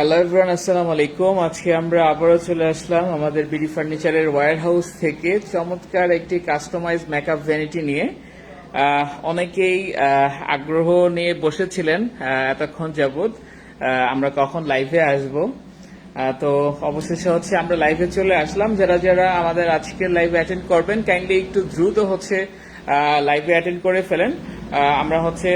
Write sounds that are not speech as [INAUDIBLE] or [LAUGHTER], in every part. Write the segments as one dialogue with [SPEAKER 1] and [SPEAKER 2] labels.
[SPEAKER 1] Hello everyone আসসালামু আলাইকুম আজকে আমরা আবারও চলে আসলাম আমাদের বিডি ফার্নিচারের ওয়্যার হাউস থেকে। চমৎকার একটি কাস্টমাইজ মেকআপ ভ্যানিটি নিয়ে। অনেকেই আগ্রহ নিয়ে বসেছিলেন এতক্ষণ যাবৎ। আমরা কখন লাইভে আসব? তো অবশেষে হচ্ছে আমরা লাইভে চলে আসলাম। যারা যারা আমাদের আজকের লাইভে অ্যাটেন্ড করবেন কাইন্ডলি একটু দ্রুত হচ্ছে লাইভে অ্যাটেন্ড করে ফেলেন। আমরা হচ্ছে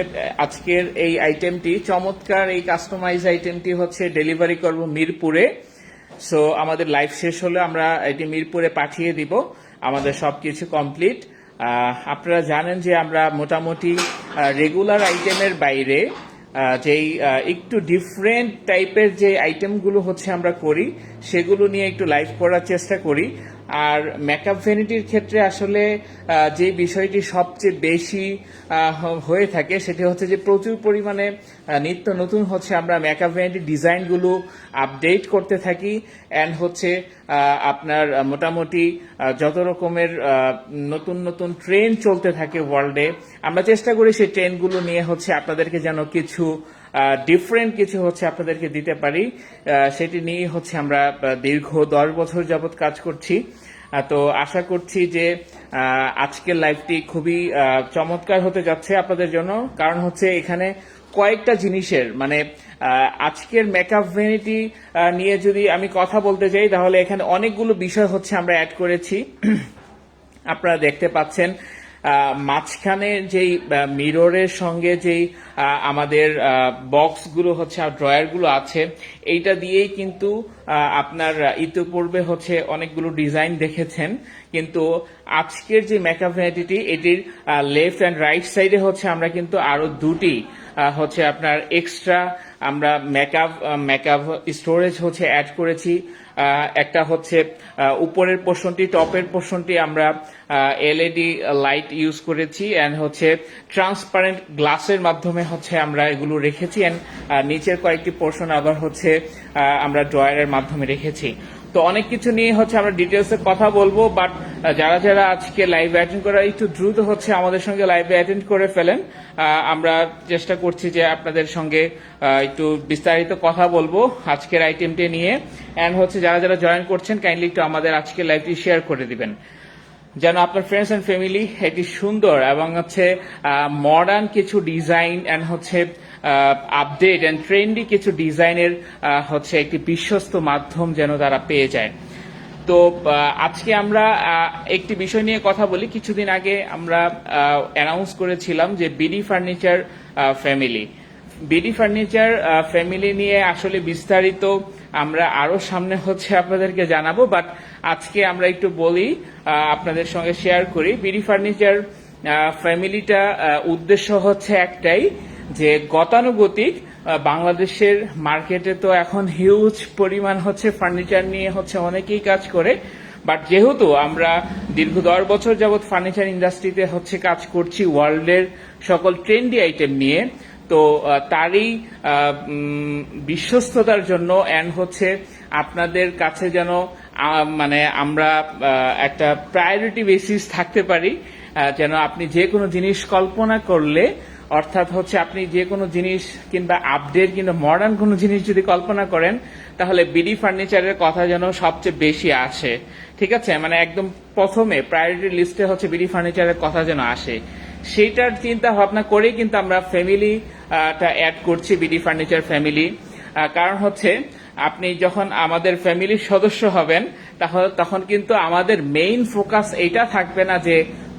[SPEAKER 1] আজকের এই আইটেমটি চমৎকার এই কাস্টমাইজ আইটেমটি হচ্ছে ডেলিভারি করব মিরপুরে। সো আমাদের লাইভ শেষ হলে আমরা এটি মিরপুরে পাঠিয়ে দিব। আমাদের সবকিছু কমপ্লিট আপনারা জানেন যে আমরা মোটামুটি রেগুলার আইটেমের বাইরে যেই একটু ডিফারেন্ট টাইপের যে আইটেমগুলো হচ্ছে আমরা করি, সেগুলো নিয়ে একটু লাইভ করার চেষ্টা করি। আর মেকআপ ভ্যানিটির ক্ষেত্রে আসলে যে বিষয়টি সবচেয়ে বেশি হয়ে থাকে সেটি হচ্ছে যে প্রচুর পরিমাণে নিত্য নতুন হচ্ছে আমরা মেকআপ ভ্যানিটির ডিজাইনগুলো আপডেট করতে থাকি অ্যান্ড হচ্ছে আপনার মোটামুটি যত রকমের নতুন নতুন ট্রেন চলতে থাকে ওয়ার্ল্ডে আমরা চেষ্টা করি সেই ট্রেনগুলো নিয়ে হচ্ছে আপনাদেরকে যেন কিছু ডিফারেন্ট কিছু হচ্ছে আপনাদেরকে দিতে পারি। সেটি নিয়ে হচ্ছে আমরা দীর্ঘ দশ বছর যাবৎ কাজ করছি। তো আশা করছি যে আজকের লাইভটি খুবই চমৎকার হতে যাচ্ছে আপনাদের জন্য। কারণ হচ্ছে এখানে কয়েকটা জিনিসের মানে আজকের মেকআপ ভ্যানিটি নিয়ে যদি আমি কথা বলতে চাই তাহলে এখানে অনেকগুলো বিষয় হচ্ছে আমরা অ্যাড করেছি। [CLEARS THROAT] আপনারা দেখতে পাচ্ছেন মাঝখানে যেই মিররের সঙ্গে যেই আমাদের বক্সগুলো হচ্ছে আর ড্রয়ারগুলো আছে, এইটা দিয়েই কিন্তু আপনার ইতিপূর্বে হচ্ছে অনেকগুলো ডিজাইন দেখেছেন। কিন্তু আজকের যে মেকআপ এটির লেফট অ্যান্ড রাইট সাইডে হচ্ছে আমরা কিন্তু আরও দুটি হচ্ছে আপনার এক্সট্রা আমরা মেকআপ মেকআপ স্টোরেজ হচ্ছে অ্যাড করেছি। একটা হচ্ছে উপরের পোর্শনটি টপের পোর্শনটি আমরা এলইডি লাইট ইউজ করেছি অ্যান্ড হচ্ছে ট্রান্সপারেন্ট গ্লাসের মাধ্যমে হচ্ছে আমরা এগুলো রেখেছি অ্যান্ড নিচের কয়েকটি পোর্শন আবার হচ্ছে আমরা ড্রয়ারের মাধ্যমে রেখেছি। তো অনেক কিছু নিয়ে হচ্ছে আমরা ডিটেলসে কথা বলব বাট যারা যারা আজকে লাইভ অ্যাটেন্ড করা একটু দ্রুত হচ্ছে আমাদের সঙ্গে লাইভে অ্যাটেন্ড করে ফেলেন আমরা চেষ্টা করছি যে আপনাদের সঙ্গে একটু বিস্তারিত কথা বলব আজকের আইটেমটি নিয়ে। অ্যান্ড হচ্ছে যারা যারা জয়েন করছেন কাইন্ডলি একটু আমাদের আজকে লাইভটি শেয়ার করে দিবেন। যেন আপনার ফ্রেন্ডস অ্যান্ড ফ্যামিলি এটি সুন্দর এবং হচ্ছে মডার্ন কিছু ডিজাইন অ্যান্ড হচ্ছে আপডেট অ্যান্ড ট্রেন্ডি কিছু ডিজাইনের হচ্ছে একটি বিশ্বস্ত মাধ্যম যেন তারা পেয়ে যায়। তো আজকে আমরা একটি বিষয় নিয়ে কথা বলি। কিছুদিন আগে আমরা অ্যানাউন্স করেছিলাম যে BD furniture family BD furniture family নিয়ে আসলে বিস্তারিত আমরা আরও সামনে হচ্ছে আপনাদেরকে জানাব বাট আজকে আমরা একটু বলি আপনাদের সঙ্গে শেয়ার করি। বিডি ফার্নিচার ফ্যামিলিটা উদ্দেশ্য হচ্ছে একটাই যে গতানুগতিক বাংলাদেশের মার্কেটে তো এখন হিউজ পরিমাণ হচ্ছে ফার্নিচার নিয়ে হচ্ছে অনেকেই কাজ করে বাট যেহেতু আমরা দীর্ঘ দশ বছর যাবৎ ফার্নিচার ইন্ডাস্ট্রিতে হচ্ছে কাজ করছি ওয়ার্ল্ডের সকল ট্রেন্ডি আইটেম নিয়ে তো তারই বিশ্বস্ততার জন্য অ্যান্ড হচ্ছে আপনাদের কাছে যেন মানে আমরা একটা প্রায়োরিটি বেসিস থাকতে পারি যেন আপনি যে কোনো জিনিস কল্পনা করলে, অর্থাৎ হচ্ছে আপনি যে কোনো জিনিস কিংবা আপডেট কিংবা মডার্ন কোনো জিনিস যদি কল্পনা করেন, তাহলে বিডি ফার্নিচারের কথা যেন সবচেয়ে বেশি আসে। ঠিক আছে? মানে একদম প্রথমে প্রায়োরিটি লিস্টে হচ্ছে বিডি ফার্নিচারের কথা যেন আসে। সেইটার চিন্তা ভাবনা করেই কিন্তু আমরা ফ্যামিলি টা অ্যাড করছি বিডি ফার্নিচার ফ্যামিলি কারণ হচ্ছে, আপনি যখন আমাদের ফ্যামিলির সদস্য হবেন তাহলে তখন কিন্তু আমাদের মেইন ফোকাস এইটা থাকবে না যে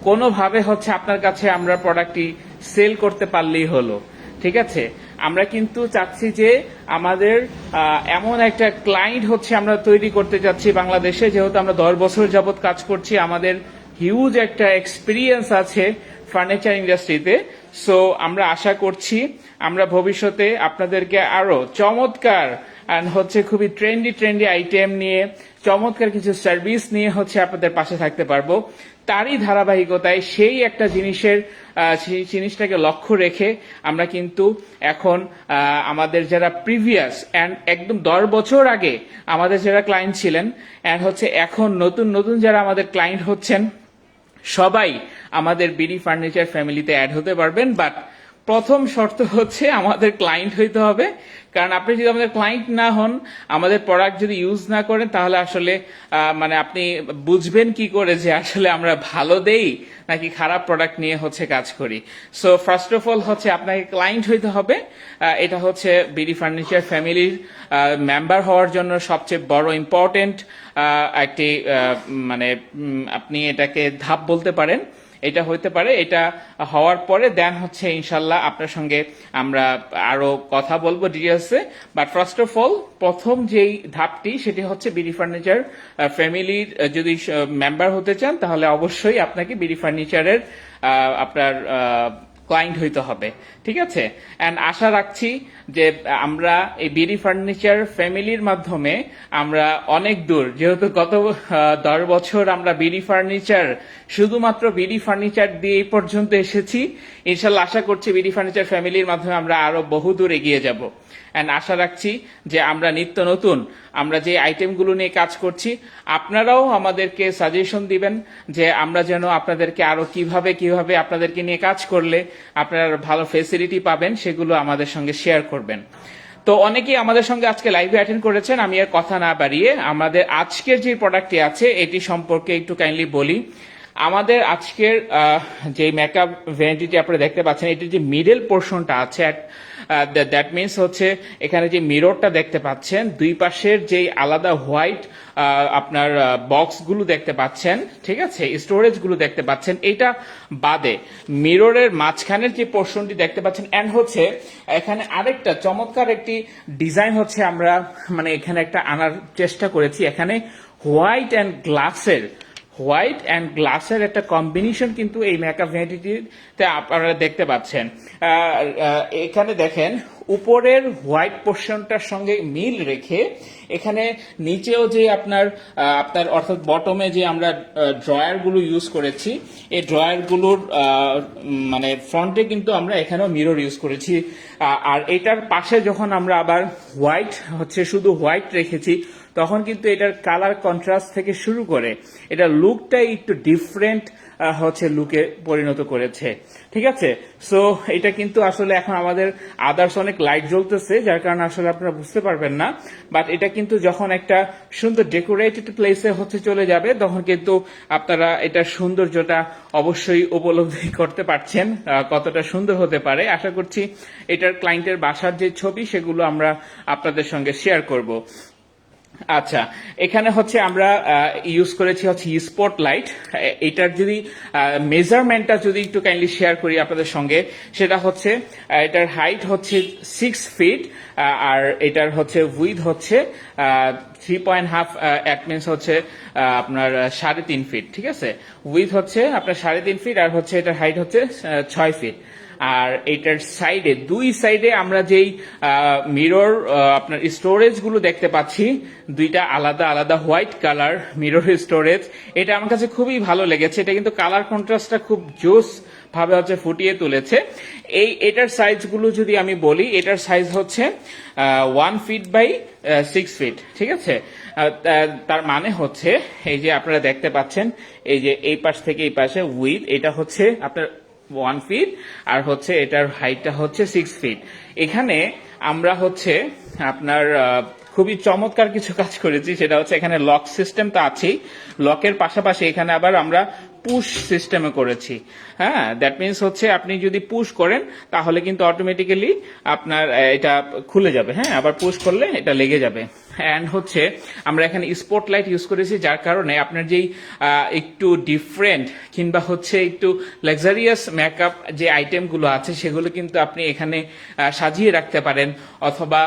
[SPEAKER 1] কোনোভাবে হচ্ছে আপনার কাছে আমরা প্রোডাক্টটি সেল করতে পারলেই হলো। ঠিক আছে? আমরা কিন্তু চাচ্ছি যে আমাদের এমন একটা ক্লায়েন্ট হচ্ছে আমরা তৈরি করতে চাচ্ছি বাংলাদেশে। যেহেতু আমরা দশ বছর যাবৎ কাজ করছি, আমাদের হিউজ একটা এক্সপিরিয়েন্স আছে ফার্নিচার ইন্ডাস্ট্রিতে সো আমরা আশা করছি আমরা ভবিষ্যতে আপনাদেরকে আরও চমৎকার and হচ্ছে খুবই ট্রেন্ডি ট্রেন্ডি আইটেম নিয়ে, চমৎকার কিছু সার্ভিস নিয়ে হচ্ছে আপনাদের পাশে থাকতে পারব। তারই ধারাবাহিকতায় সেই একটা জিনিসের সেই জিনিসটাকে লক্ষ্য রেখে আমরা কিন্তু এখন আমাদের যারা প্রিভিয়াস অ্যান্ড একদম দশ বছর আগে আমাদের যারা ক্লায়েন্ট ছিলেন অ্যান্ড হচ্ছে এখন নতুন নতুন যারা আমাদের ক্লায়েন্ট হচ্ছেন, সবাই আমাদের বিডি ফার্নিচার ফ্যামিলিতে অ্যাড হতে পারবেন বাট প্রথম শর্ত হচ্ছে আমাদের ক্লায়েন্ট হইতে হবে। কারণ আপনি যদি আমাদের ক্লায়েন্ট না হন, আমাদের প্রোডাক্ট যদি ইউজ না করেন, তাহলে আসলে মানে আপনি বুঝবেন কি করে যে আসলে আমরা ভালো দেই নাকি খারাপ প্রোডাক্ট নিয়ে হচ্ছে কাজ করি। সো ফার্স্ট অফ অল হচ্ছে আপনাকে ক্লায়েন্ট হইতে হবে। এটা হচ্ছে বিডি ফার্নিচার ফ্যামিলির মেম্বার হওয়ার জন্য সবচেয়ে বড় ইম্পর্টেন্ট একটি মানে আপনি এটাকে ধাপ বলতে পারেন। এটা হইতে পারে, এটা হওয়ার পরে দেন হচ্ছে ইনশাল্লাহ আপনার সঙ্গে আমরা আরও কথা বলব ডিটেলসে বাট ফার্স্ট অফ অল প্রথম যেই ধাপটি সেটি হচ্ছে বিডি ফার্নিচার ফ্যামিলির যদি মেম্বার হতে চান তাহলে অবশ্যই আপনাকে বিডি ফার্নিচারের আপনার ক্লায়েন্ট হইতে হবে, ঠিক আছে? অ্যান্ড আশা রাখছি যে আমরা এই বিডি ফার্নিচার ফ্যামিলির মাধ্যমে আমরা অনেক দূর, যেহেতু গত দশ বছর আমরা বিডি ফার্নিচার শুধুমাত্র বিডি ফার্নিচার দিয়ে এই পর্যন্ত এসেছি। ইনশাল্লাহ আশা করছি বিডি ফার্নিচার ফ্যামিলির মাধ্যমে আমরা আরও বহু দূর এগিয়ে যাব। অ্যান্ড আশা রাখছি যে আমরা নিত্য নতুন, আমরা যে আইটেমগুলো নিয়ে কাজ করছি, আপনারাও আমাদেরকে সাজেশন দিবেন যে আমরা যেন আপনাদেরকে আরও কীভাবে কীভাবে আপনাদেরকে নিয়ে কাজ করলে আপনারা ভালো ফেসিলিটি পাবেন, সেগুলো আমাদের সঙ্গে শেয়ার করবেন। তো অনেকেই আমাদের সঙ্গে আজকে লাইভে অ্যাটেন্ড করেছেন, আমি আর কথা না বাড়িয়ে আমাদের আজকের যে প্রোডাক্টটি আছে, এটি সম্পর্কে একটু কাইন্ডলি বলি। আমাদের আজকের যে মেকআপ ভ্যানিটিটি আপনারা দেখতে পাচ্ছেন, এটির যে মিডল পোর্শনটা আছে দ্যাট মিনস হচ্ছে এখানে যে মিররটা দেখতে পাচ্ছেন, দুই পাশের যে আলাদা হোয়াইট আপনার বক্সগুলো দেখতে পাচ্ছেন, ঠিক আছে? স্টোরেজগুলো দেখতে পাচ্ছেন, এটা বাদে মিররের মাঝখানের যে পোর্শনটি দেখতে পাচ্ছেন এন্ড হচ্ছে এখানে আরেকটা চমৎকার একটি ডিজাইন হচ্ছে আমরা মানে এখানে একটা আনার চেষ্টা করেছি, এখানে হোয়াইট অ্যান্ড গ্লাসের হোয়াইট অ্যান্ড গ্লাসের একটা কম্বিনেশন কিন্তু এই মেকআপ ভ্যানিটিতে আপনারা দেখতে পাচ্ছেন। এখানে দেখেন, উপরের হোয়াইট পোর্শনটার সঙ্গে মিল রেখে এখানে নিচেও যে আপনার আপনার অর্থাৎ বটমে যে আমরা ড্রয়ারগুলো ইউজ করেছি, এই ড্রয়ারগুলোর মানে ফ্রন্টে কিন্তু আমরা এখানেও মিরর ইউজ করেছি। আর এটার পাশে যখন আমরা আবার হোয়াইট হচ্ছে শুধু হোয়াইট রেখেছি, তখন কিন্তু এটার কালার কন্ট্রাস্ট থেকে শুরু করে এটা লুকটাই একটু ডিফারেন্ট হচ্ছে লুকে পরিণত করেছে। ঠিক আছে? সো এটা কিন্তু আসলে এখন আমাদের আদার্স অনেক লাইট জ্বলতেছে, যার কারণে আসলে আপনারা বুঝতে পারবেন না বাট এটা কিন্তু যখন একটা সুন্দর ডেকোরেটেড প্লেসে হচ্ছে চলে যাবে, তখন কিন্তু আপনারা এটা সৌন্দর্যটা অবশ্যই উপলব্ধি করতে পারছেন কতটা সুন্দর হতে পারে। আশা করছি এটার ক্লায়েন্টের বাসার যে ছবি, সেগুলো আমরা আপনাদের সঙ্গে শেয়ার করব। আচ্ছা এখানে হচ্ছে আমরা ইউজ করেছি হচ্ছে স্পট লাইট এটার যদি মেজারমেন্টটা যদি একটু কাইন্ডলি শেয়ার করি আপনাদের সঙ্গে, সেটা হচ্ছে এটার হাইট হচ্ছে সিক্স ফিট আর এটার হচ্ছে উইথ হচ্ছে থ্রি পয়েন্ট হাফ মিনস হচ্ছে আপনার সাড়ে তিন ফিট ঠিক আছে? উইথ হচ্ছে আপনার সাড়ে তিন ফিট আর হচ্ছে এটার হাইট হচ্ছে ছয় ফিট আর এটার সাইডে দুই সাইডে আমরা যেই মিরর আপনার স্টোরেজগুলো দেখতে পাচ্ছি, দুইটা আলাদা আলাদা হোয়াইট কালার মিরর স্টোরেজ এটা আমার কাছে খুবই ভালো লেগেছে। এটা কিন্তু কালার কন্ট্রাস্টটা খুব জোস ভাবে হচ্ছে ফুটিয়ে তুলেছে। এই, এটার সাইজগুলো যদি আমি বলি, এটার সাইজ হচ্ছে one feet by six feet ঠিক আছে? তার মানে হচ্ছে, এই যে আপনারা দেখতে পাচ্ছেন, এই যে এই পাশ থেকে এই পাশে উইথ এটা হচ্ছে আপনার ওয়ান ফিট আর হচ্ছে এটার হাইটটা হচ্ছে সিক্স ফিট এখানে আমরা হচ্ছে আপনার খুবই চমৎকার কিছু কাজ করেছি, সেটা হচ্ছে এখানে লক সিস্টেম তো আছেই। লকের পাশাপাশি এখানে আবার আমরা পুশ সিস্টেমে করেছি। হ্যাঁ দ্যাট মিনস হচ্ছে আপনি যদি পুশ করেন, তাহলে কিন্তু অটোমেটিক্যালি আপনার এটা খুলে যাবে। হ্যাঁ আবার পুশ করলে এটা লেগে যাবে। অ্যান্ড হচ্ছে, আমরা এখানে স্পট লাইট ইউজ করেছি যার কারণে আপনার যেই একটু ডিফারেন্ট কিংবা হচ্ছে একটু লাক্সারিয়াস মেকআপ যে আইটেমগুলো আছে, সেগুলো কিন্তু আপনি এখানে সাজিয়ে রাখতে পারেন। অথবা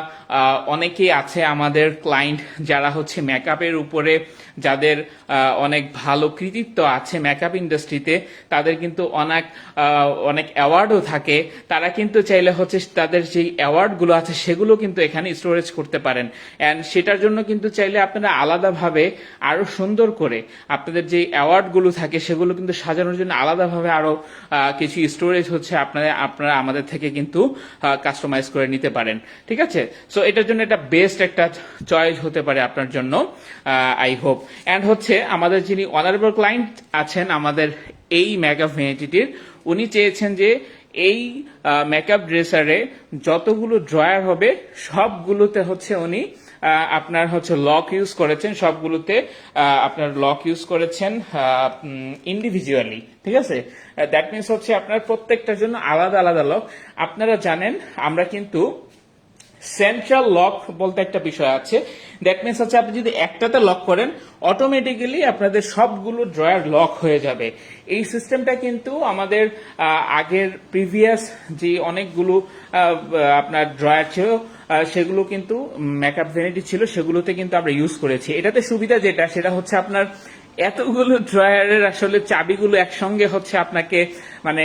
[SPEAKER 1] অনেকেই আছে আমাদের ক্লায়েন্ট যারা হচ্ছে মেকআপের উপরে যাদের অনেক ভালো কৃতিত্ব আছে মেকআপ ইন্ডাস্ট্রিতে তাদের কিন্তু অনেক অনেক অ্যাওয়ার্ডও থাকে। তারা কিন্তু চাইলে হচ্ছে তাদের যেই অ্যাওয়ার্ডগুলো আছে, সেগুলো কিন্তু এখানে স্টোরেজ করতে পারেন। অ্যান্ড সেটার জন্য কিন্তু চাইলে আপনারা আলাদাভাবে আরও সুন্দর করে আপনাদের যে অ্যাওয়ার্ডগুলো থাকে সেগুলো কিন্তু সাজানোর জন্য আলাদাভাবে আরও কিছু স্টোরেজ হচ্ছে আপনারা আপনারা আমাদের থেকে কিন্তু কাস্টমাইজ করে নিতে পারেন। ঠিক আছে? সো এটার জন্য এটা বেস্ট একটা চয়েস হতে পারে আপনার জন্য আই হোপ অ্যান্ড হচ্ছে আমাদের যিনি অনারেবল ক্লায়েন্ট আছেন আমাদের এই মেকআপ ভেনিটিটির উনি চেয়েছেন যে এই মেকআপ ড্রেসারে যতগুলো ড্রয়ার হবে, সবগুলোতে হচ্ছে উনি আপনার হচ্ছে লক ইউজ করেছেন, সবগুলোতে আপনার লক ইউজ করেছেন ইন্ডিভিজুয়ালি ঠিক আছে? দ্যাট মিনস হচ্ছে আপনার প্রত্যেকটার জন্য আলাদা আলাদা লক আপনারা জানেন, আমরা কিন্তু সেন্ট্রাল লক বলতে একটা বিষয় আছে। দ্যাট মিনস হচ্ছে আপনি যদি একটাতে লক করেন অটোমেটিক্যালি আপনাদের সবগুলো ড্রয়ার লক হয়ে যাবে। এই সিস্টেমটা কিন্তু আমাদের আগের প্রিভিয়াস যে অনেকগুলো আপনার ড্রয়ার ছিল সেগুলো কিন্তু মেকআপ ভ্যানিটি ছিল, সেগুলোতে কিন্তু আমরা ইউজ করেছি। এটাতে সুবিধা যেটা, সেটা হচ্ছে আপনার এতগুলো ড্রয়ারের আসলে চাবিগুলো একসঙ্গে হচ্ছে আপনাকে মানে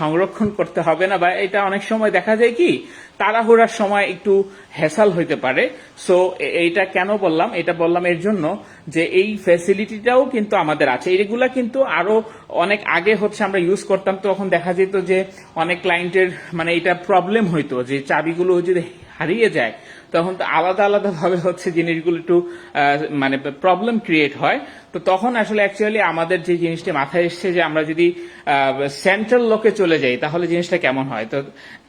[SPEAKER 1] সংরক্ষণ করতে হবে না, বা এটা অনেক সময় দেখা যায় কি, তাড়াহুড়ার সময় একটু হ্যাসাল হইতে পারে। সো এইটা কেন বললাম? এটা বললাম এর জন্য যে এই ফ্যাসিলিটিটাও কিন্তু আমাদের আছে। এইগুলা কিন্তু আরও অনেক আগে হচ্ছে আমরা ইউজ করতাম, তখন দেখা যেত যে অনেক ক্লায়েন্টের মানে এটা প্রবলেম হইতো যে চাবিগুলো যদি হারিয়ে যায়, তখন তো আলাদা আলাদা ভাবে হচ্ছে জিনিসগুলো একটু মানে প্রবলেম ক্রিয়েট হয়। তো তখন আসলে অ্যাকচুয়ালি আমাদের যে জিনিসটি মাথায় এসছে যে আমরা যদি সেন্ট্রাল লকে চলে যাই, তাহলে জিনিসটা কেমন হয়? তো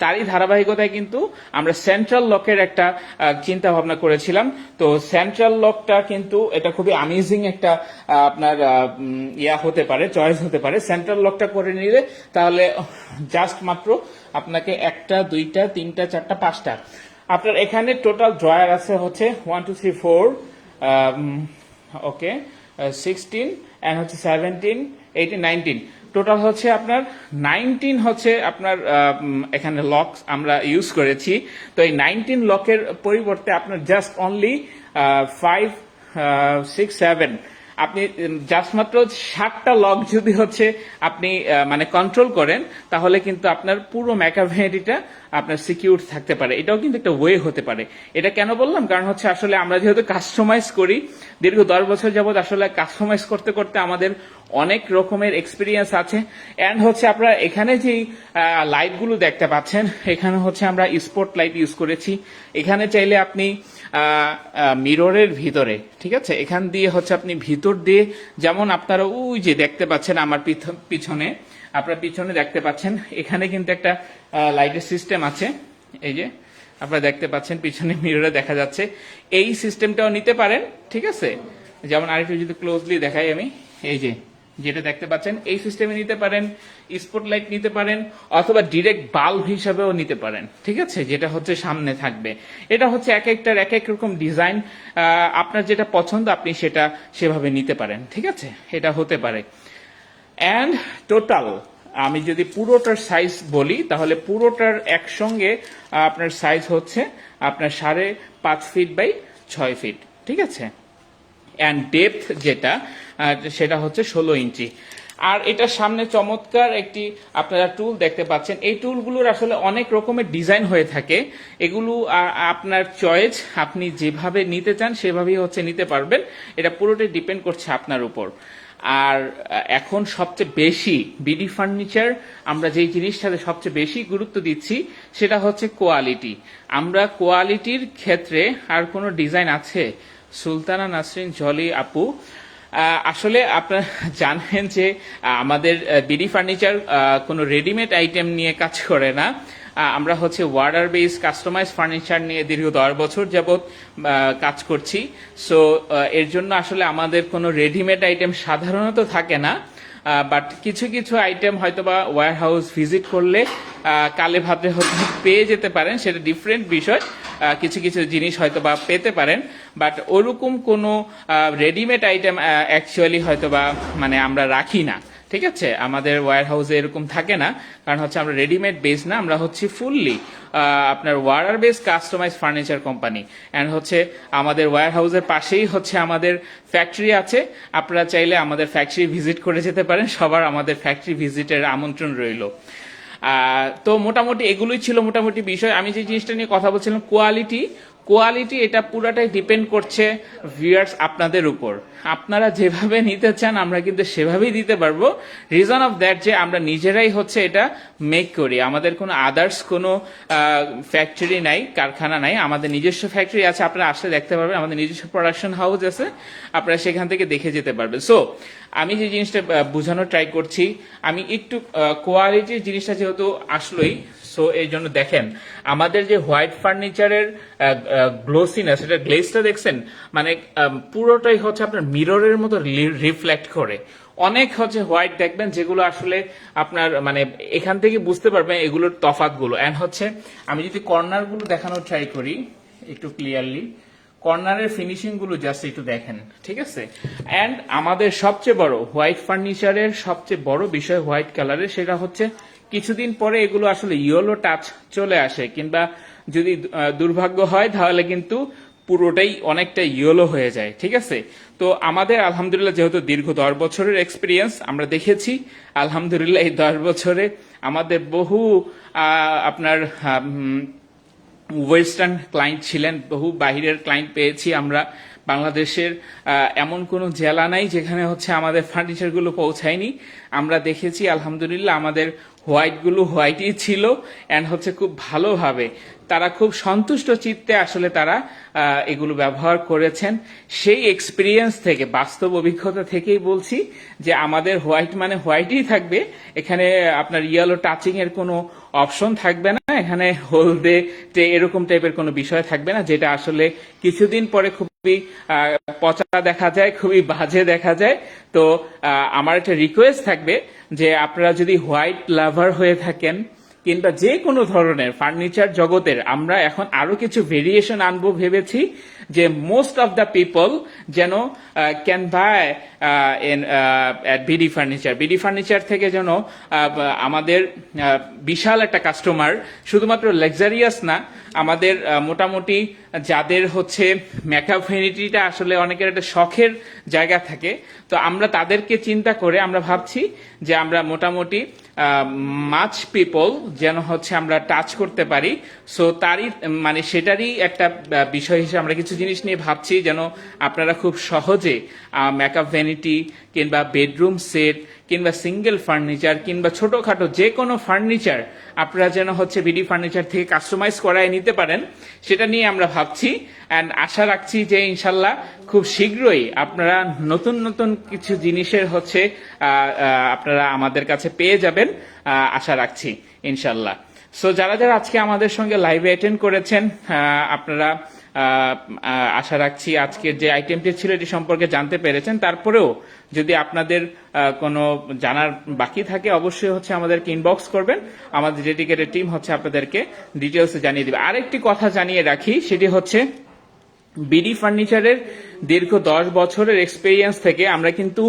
[SPEAKER 1] তারই ধারাবাহিকতায় কিন্তু আমরা সেন্ট্রাল লকের একটা চিন্তা ভাবনা করেছিলাম। তো সেন্ট্রাল লকটা কিন্তু এটা খুবই আমেজিং একটা আপনার ইয়া হতে পারে চয়েস হতে পারে। সেন্ট্রাল লকটা করে নিলে তাহলে জাস্ট মাত্র আপনাকে একটা, দুইটা, তিনটা, চারটা, পাঁচটা আপনার এখানে টোটাল ড্রয়ার আছে হচ্ছে one two three four okay sixteen and হচ্ছে সেভেন্টিন এইটিন নাইনটিন টোটাল হচ্ছে আপনার নাইনটিন হচ্ছে আপনার এখানে লক আমরা ইউজ করেছি। তো এই নাইনটিন লকের পরিবর্তে আপনার just only five six seven আপনি জাস্ট মাত্র সাতটা লক যদি হচ্ছে আপনি মানে কন্ট্রোল করেন, তাহলে কিন্তু আপনার পুরো ম্যাকাভেনিটিটা আপনার সিকিউর থাকতে পারে। এটাও কিন্তু একটা ওয়ে হতে পারে। এটা কেন বললাম? কারণ হচ্ছে আসলে আমরা যেহেতু কাস্টমাইজ করি, দীর্ঘ দশ বছর যাবৎ আসলে কাস্টমাইজ করতে করতে আমাদের অনেক রকমের এক্সপিরিয়েন্স আছে। অ্যান্ড হচ্ছে আপনারা এখানে যে লাইটগুলো দেখতে পাচ্ছেন, এখানে হচ্ছে আমরা স্পট লাইট ইউজ করেছি। এখানে চাইলে আপনি মিররের ভিতরে, ঠিক আছে? এখান দিয়ে হচ্ছে আপনি ভিতর দিয়ে, যেমন আপনারা ওই যে দেখতে পাচ্ছেন আমার পিছনে আপনার পিছনে দেখতে পাচ্ছেন, এখানে কিন্তু একটা লাইটের সিস্টেম আছে। এই যে, আপনারা দেখতে পাচ্ছেন, পিছনে মিররে দেখা যাচ্ছে। এই সিস্টেমটাও নিতে পারেন, ঠিক আছে? যেমন আরেকটু যদি ক্লোজলি দেখাই আমি, এই যে, যেটা দেখতে পাচ্ছেন, এই সিস্টেমে নিতে পারেন স্পটলাইট নিতে পারেন, অথবা ডিরেক্ট বাল্ব হিসাবেও নিতে পারেন, ঠিক আছে? যেটা হচ্ছে সামনে থাকবে। এটা হচ্ছে এক একটার এক এক রকম ডিজাইন আপনার যেটা পছন্দ, আপনি সেটা সেভাবে নিতে পারেন, ঠিক আছে? এটা হতে পারে। অ্যান্ড টোটাল আমি যদি পুরোটার সাইজ বলি, তাহলে পুরোটার একসঙ্গে আপনার সাইজ হচ্ছে আপনার সাড়ে পাঁচ ফিট বাই ছয় ফিট ঠিক আছে? অ্যান্ড ডেপথ যেটা সেটা হচ্ছে ষোলো ইঞ্চি। আর এটার সামনে চমৎকার একটি আপনারা টুল দেখতে পাচ্ছেন। এই টুলগুলোর আসলে অনেক রকমের ডিজাইন হয়ে থাকে। এগুলো আপনার চয়েস আপনি যেভাবে নিতে চান, সেভাবেই হচ্ছে নিতে পারবেন। এটা পুরোটাই ডিপেন্ড করছে আপনার উপর। আর এখন সবচেয়ে বেশি বিডি ফার্নিচার আমরা যেই জিনিসটাতে সবচেয়ে বেশি গুরুত্ব দিচ্ছি, সেটা হচ্ছে কোয়ালিটি আমরা কোয়ালিটির ক্ষেত্রে আর কোনো ডিজাইন আছে? সুলতানা নাসরিন জলি আপু আসলে আপনারা [LAUGHS] জানেন যে আমাদের বিডি ফার্নিচার কোনো রেডিমেড আইটেম নিয়ে কাজ করে না। আমরা হচ্ছে ওয়ার্ডার বেস কাস্টমাইজ ফার্নিচার নিয়ে দীর্ঘ দশ বছর যাবৎ কাজ করছি। সো এর জন্য আসলে আমাদের কোনো রেডিমেড আইটেম সাধারণত থাকে না। বাট কিছু কিছু আইটেম হয়তোবা ওয়ার হাউস ভিজিট করলে কালে ভাদ্রে হয়তো পেয়ে যেতে পারেন, সেটা ডিফারেন্ট বিষয়। কিছু কিছু জিনিস হয়তো বা পেতে পারেন। বাট ওরকম কোনো রেডিমেড আইটেম অ্যাকচুয়ালি হয়তো বা মানে আমরা রাখি না। ঠিক আছে? আমাদের ওয়ার হাউসে এরকম থাকে না। কারণ হচ্ছে আমরা রেডিমেড বেস না, আমরা হচ্ছে ফুললি আপনার ওয়ারার base customize furniture company and হচ্ছে আমাদের ওয়ার হাউসের পাশেই হচ্ছে আমাদের ফ্যাক্টরি আছে। আপনারা চাইলে আমাদের ফ্যাক্টরি ভিজিট করে যেতে পারেন। সবার আমাদের ফ্যাক্টরি ভিজিটের আমন্ত্রণ রইল। তো মোটামুটি এগুলোই ছিল মোটামুটি বিষয়। আমি যে জিনিসটা নিয়ে কথা বলছিলাম কোয়ালিটি কোয়ালিটি এটা পুরাটাই ডিপেন্ড করছে ভিউয়ার্স আপনাদের উপর। আপনারা যেভাবে নিতে চান, আমরা কিন্তু সেভাবেই দিতে পারব। রিজন অফ দ্যাট যে আমরা নিজেরাই হচ্ছে এটা মেক করি। আমাদের কোনো আদার্স কোনো ফ্যাক্টরি নাই, কারখানা নাই। আমাদের নিজস্ব ফ্যাক্টরি আছে, আপনারা আসলে দেখতে পারবেন। আমাদের নিজস্ব প্রোডাকশন হাউস আছে, আপনারা সেখান থেকে দেখে যেতে পারবেন। সো আমি যে জিনিসটা বোঝানোর ট্রাই করছি, আমি একটু কোয়ালিটির জিনিসটা যেহেতু আসলোই সো এই জন্য দেখেন, আমাদের যে হোয়াইট ফার্নিচারের গ্লোসিনেস, এটা গ্লেজটা দেখছেন? মানে পুরোটাই হচ্ছে আপনার মিররের মতো রিফ্লেক্ট করে। অনেক হচ্ছে হোয়াইট দেখবেন, যেগুলো আসলে আপনার মানে এখান থেকে বুঝতে পারবেন এগুলোর তফাতগুলো অ্যান্ড হচ্ছে, আমি যদি কর্নারগুলো দেখানোর ট্রাই করি, একটু ক্লিয়ারলি কর্নারের ফিনিশিংগুলো জাস্ট একটু দেখেন, ঠিক আছে? অ্যান্ড আমাদের সবচেয়ে বড়, হোয়াইট ফার্নিচারের সবচেয়ে বড় বিষয় হোয়াইট কালারের, সেটা হচ্ছে কিছুদিন পরে এগুলো আসলে ইয়েলো টাচ চলে আসে, কিংবা যদি দুর্ভাগ্য হয়, তাহলে কিন্তু পুরোটাই অনেকটা ইয়েলো হয়ে যায়, ঠিক আছে? তো আমাদের আলহামদুলিল্লাহ যেহেতু দীর্ঘ দশ বছরের এক্সপিরিয়েন্স আমরা দেখেছি, আলহামদুলিল্লাহ এই দশ বছরে আমাদের বহু আপনার ওয়েস্টার্ন ক্লায়েন্ট ছিলেন, বহু বাহিরের ক্লায়েন্ট পেয়েছি আমরা, বাংলাদেশের এমন কোনো জেলা নাই যেখানে হচ্ছে আমাদের ফার্নিচারগুলো পৌঁছায়নি। আমরা দেখেছি, আলহামদুলিল্লাহ আমাদের হোয়াইটগুলো হোয়াইটই ছিল অ্যান্ড হচ্ছে খুব ভালোভাবে। তারা খুব সন্তুষ্ট চিত্তে আসলে তারা এগুলো ব্যবহার করেছেন। সেই এক্সপিরিয়েন্স থেকে, বাস্তব অভিজ্ঞতা থেকেই বলছি যে আমাদের হোয়াইট মানে হোয়াইটই থাকবে। এখানে আপনার ইয়েলো টাচিং এর কোনো অপশন থাকবে না। এখানে হলদে এরকম টাইপের কোনো বিষয় থাকবে না, যেটা আসলে কিছুদিন পরে খুবই পচা দেখা যায়, খুবই বাজে দেখা যায়। তো আমার একটা রিকোয়েস্ট থাকবে যে আপনারা যদি হোয়াইট লাভার হয়ে থাকেন, কিংবা যে কোনো ধরনের ফার্নিচার জগতের, আমরা এখন আরও কিছু ভেরিয়েশন আনব ভেবেছি। যে মোস্ট অফ দ্য পিপল যেন can buy BD furniture BD furniture থেকে যেন আমাদের বিশাল একটা কাস্টমার শুধুমাত্র লাক্সারিয়াস না, আমাদের মোটামুটি যাদের হচ্ছে মেকআপ ভেনিটিটা আসলে অনেকের একটা শখের জায়গা থাকে, তো আমরা তাদেরকে চিন্তা করে আমরা ভাবছি যে আমরা মোটামুটি মাছ পিপল যেন হচ্ছে আমরা টাচ করতে পারি। সো তারই মানে সেটারই একটা বিষয় হিসেবে আমরা কিছু জিনিস নিয়ে ভাবছি যেন আপনারা খুব সহজে মেকআপ ভ্যানিটি কিংবা বেডরুম সেট কিংবা সিঙ্গেল ফার্নিচার কিংবা ছোটখাটো যে কোনো ফার্নিচার আপনারা যেন হচ্ছে বিডি ফার্নিচার থেকে কাস্টমাইজ করায় নিতে পারেন, সেটা নিয়ে আমরা ভাবছি। অ্যান্ড আশা রাখছি যে ইনশাল্লাহ খুব শীঘ্রই আপনারা নতুন নতুন কিছু জিনিসের হচ্ছে আপনারা আমাদের কাছে পেয়ে যাবেন আশা রাখছি ইনশাল্লাহ। সো যারা যারা আজকে আমাদের সঙ্গে লাইভে অ্যাটেন্ড করেছেন আপনারা আশা রাখছি আজকের যে আইটেমটি ছিল এটি সম্পর্কে জানতে পেরেছেন। তারপরেও যদি আপনাদের কোনো জানার বাকি থাকে, অবশ্যই হচ্ছে আমাদেরকে ইনবক্স করবেন। আমাদের ডেডিকেটেড টিম হচ্ছে আপনাদেরকে ডিটেলসে জানিয়ে দেবে। আরেকটি কথা জানিয়ে রাখি, সেটি হচ্ছে বিডি ফার্নিচারের দীর্ঘ দশ বছরের এক্সপেরিয়েন্স থেকে আমরা কিন্তু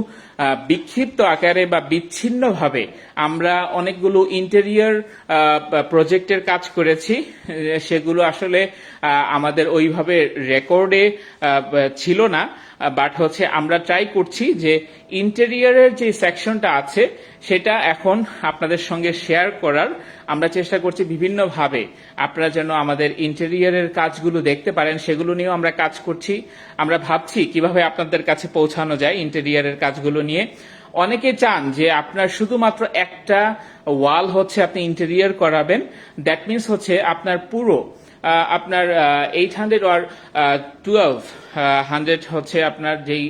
[SPEAKER 1] বিক্ষিপ্ত আকারে বা বিচ্ছিন্নভাবে আমরা অনেকগুলো ইন্টেরিয়র প্রজেক্টের কাজ করেছি। সেগুলো আসলে আমাদের ওইভাবে রেকর্ডে ছিল না। বাট হচ্ছে আমরা ট্রাই করছি যে ইন্টেরিয়রের যে সেকশনটা আছে, সেটা এখন আপনাদের সঙ্গে শেয়ার করার আমরা চেষ্টা করছি বিভিন্নভাবে। আপনারা যেন আমাদের ইন্টেরিয়রের কাজগুলো দেখতে পারেন, সেগুলো নিয়েও আমরা কাজ করছি। আমরা ভাবছি কীভাবে আপনাদের কাছে পৌঁছানো যায় ইন্টেরিয়ারের কাজগুলো নিয়ে। অনেকে চান যে আপনার শুধুমাত্র একটা ওয়াল হচ্ছে আপনি ইন্টেরিয়ার করাবেন। দ্যাট মিনস হচ্ছে আপনার পুরো আপনার এইট হান্ড্রেড আর টুয়েলভ হান্ড্রেড হচ্ছে আপনার যেই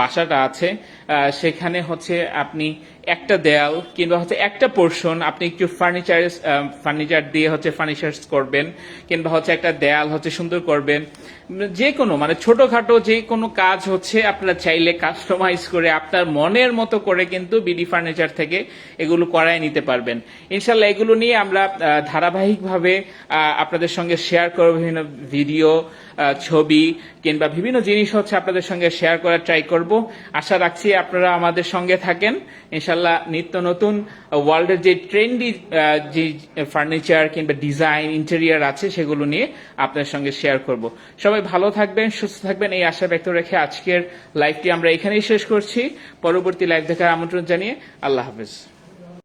[SPEAKER 1] বাসাটা আছে সেখানে হচ্ছে আপনি একটা দেয়াল কিংবা হচ্ছে একটা পোর্শন আপনি একটু ফার্নিচার ফার্নিচার দিয়ে হচ্ছে ফার্নিচার্স করবেন কিংবা হচ্ছে একটা দেয়াল হচ্ছে সুন্দর করবেন। যে কোনো মানে ছোটখাটো যে কোনো কাজ হচ্ছে আপনারা চাইলে কাস্টমাইজ করে আপনার মনের মতো করে কিন্তু বিডি ফার্নিচার থেকে এগুলো করায় নিতে পারবেন। ইনশাল্লাহ এগুলো নিয়ে আমরা ধারাবাহিকভাবে আপনাদের সঙ্গে শেয়ার করব বিভিন্ন ভিডিও ছবি কিংবা বিভিন্ন জিনিস হচ্ছে আপনাদের সঙ্গে শেয়ার করার ট্রাই করব। আশা রাখছি আপনারা আমাদের সঙ্গে থাকেন। ইনশাল্লাহ নিত্য নতুন ওয়ার্ল্ডের যে ট্রেন্ডি যে ফার্নিচার কিংবা ডিজাইন ইন্টেরিয়ার আছে, সেগুলো নিয়ে আপনাদের সঙ্গে শেয়ার করব। সবাই ভালো থাকবেন, সুস্থ থাকবেন, এই আশা ব্যক্ত রেখে আজকের লাইভটি আমরা এখানেই শেষ করছি। পরবর্তী লাইভ দেখার আমন্ত্রণ জানিয়ে আল্লাহ হাফেজ।